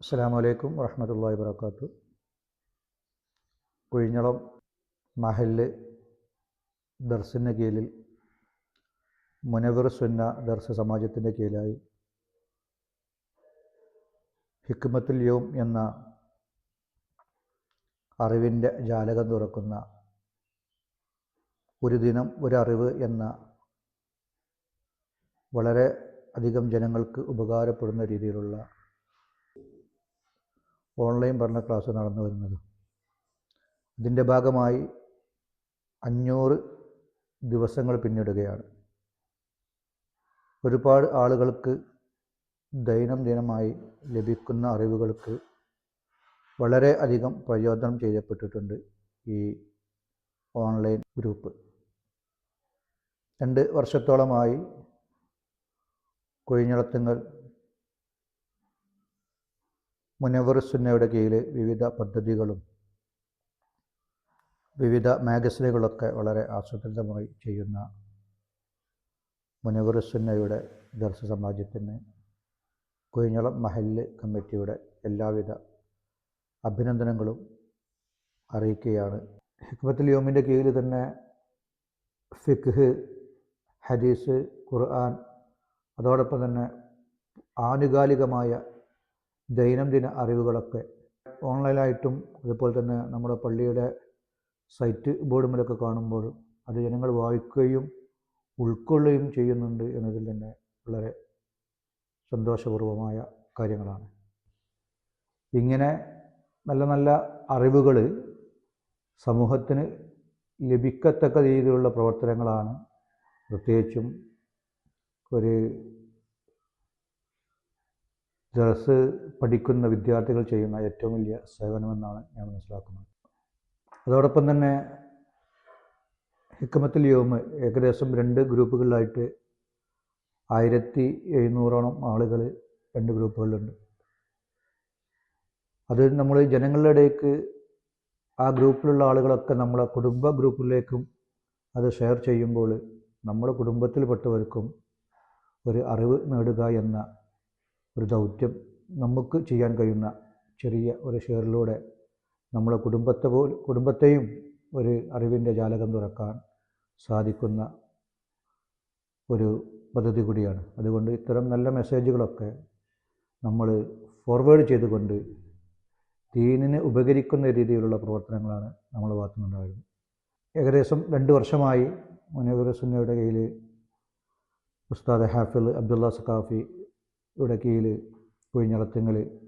അസ്സാം വലൈക്കും വറഹമത്തല്ലാ വാത്തു കുഴിഞ്ഞളം മഹൽ ദർസിന്റെ കീഴിൽ മുനവർ സുന്ന ദർസ് സമാജത്തിന്റെ കീഴിലായി ഹിക്മത്തുൽ യോം എന്ന അറിവിന്റെ ജാലകം തുറക്കുന്ന ഒരു ദിനം ഒരു അറിവ് എന്ന വളരെ അധികം ജനങ്ങൾക്ക് ഉപകാരപ്പെടുന്ന രീതിയിലുള്ള ഓൺലൈൻ പഠന ക്ലാസ് നടന്നു വരുന്നത്. ഇതിന്റെ ഭാഗമായി അഞ്ഞൂറ് ദിവസങ്ങൾ പിന്നിടുകയാണ്. ഒരുപാട് ആളുകൾക്ക് ദൈനംദിനമായി ലഭിക്കുന്ന അറിവുകൾക്ക് വളരെ അധികം പ്രയോജനം ചെയ്യപ്പെട്ടിട്ടുണ്ട് ഈ ഓൺലൈൻ ഗ്രൂപ്പ്. രണ്ട് വർഷത്തോളമായി കൊഴിഞ്ഞളത്തുങ്ങൾ മുനവർ സുന്നയുടെ കീഴിൽ വിവിധ പദ്ധതികളും വിവിധ മാഗസിനുകളൊക്കെ വളരെ ആസൂത്രിതമായി ചെയ്യുന്ന മുനവർ സുന്നയുടെ ദർശ സമാജത്തിന് കുഴിഞ്ഞളം മഹല്ല് കമ്മിറ്റിയുടെ എല്ലാവിധ അഭിനന്ദനങ്ങളും അറിയിക്കുകയാണ്. ഹിക്മത്തുൽ യോമിന്റെ കീഴിൽ തന്നെ ഫിഖ് ഹദീസ് ഖുർആൻ അതോടൊപ്പം തന്നെ ആനുകാലികമായ ദൈനംദിന അറിവുകളൊക്കെ ഓൺലൈനായിട്ടും അതുപോലെ തന്നെ നമ്മുടെ പള്ളിയുടെ സൈറ്റ് ബോർഡുമിലൊക്കെ കാണുമ്പോൾ അത് ജനങ്ങൾ വായിക്കുകയും ഉൾക്കൊള്ളുകയും ചെയ്യുന്നുണ്ട് എന്നതിൽ തന്നെ വളരെ സന്തോഷപൂർവമായ കാര്യങ്ങളാണ്. ഇങ്ങനെ നല്ല നല്ല അറിവുകൾ സമൂഹത്തിന് ലഭിക്കത്തക്ക രീതിയിലുള്ള പ്രവർത്തനങ്ങളാണ്. പ്രത്യേകിച്ചും ഒരു ദർസ് പഠിക്കുന്ന വിദ്യാർത്ഥികൾ ചെയ്യുന്ന ഏറ്റവും വലിയ സേവനമെന്നാണ് ഞാൻ മനസ്സിലാക്കുന്നത്. അതോടൊപ്പം തന്നെ ഹിക്കമത്തിൽ യോമ് ഏകദേശം രണ്ട് ഗ്രൂപ്പുകളിലായിട്ട് ആയിരത്തി എഴുന്നൂറോളം ആളുകൾ രണ്ട് ഗ്രൂപ്പുകളിലുണ്ട്. അത് നമ്മൾ ജനങ്ങളുടെ ഇടയ്ക്ക് ആ ഗ്രൂപ്പിലുള്ള ആളുകളൊക്കെ നമ്മളെ കുടുംബ ഗ്രൂപ്പിലേക്കും അത് ഷെയർ ചെയ്യുമ്പോൾ നമ്മുടെ കുടുംബത്തിൽപ്പെട്ടവർക്കും ഒരു അറിവ് നേടുക എന്ന ഒരു ദൗത്യം നമുക്ക് ചെയ്യാൻ കഴിയുന്ന ചെറിയ ഒരു ഷെയറിലൂടെ നമ്മളെ കുടുംബത്തെ പോ കുടുംബത്തെയും ഒരു അറിവിന്റെ ജാലകം തുറക്കാൻ സാധിക്കുന്ന ഒരു പദ്ധതി കൂടിയാണ്. അതുകൊണ്ട് ഇത്തരം നല്ല മെസ്സേജുകളൊക്കെ നമ്മൾ ഫോർവേഡ് ചെയ്തുകൊണ്ട് ദീനിന് ഉപകരിക്കുന്ന രീതിയിലുള്ള പ്രവർത്തനങ്ങളാണ് നമ്മൾ ഭാഗത്തുനിന്നുണ്ടായിരുന്നത് ഏകദേശം രണ്ട് വർഷമായി സുന്നയുടെ കയ്യിൽ ഉസ്താദ് ഹാഫിൽ അബ്ദുള്ള സഖാഫി യുടെ കീഴിൽ കുഴിഞ്ഞളത്തുങ്ങൾ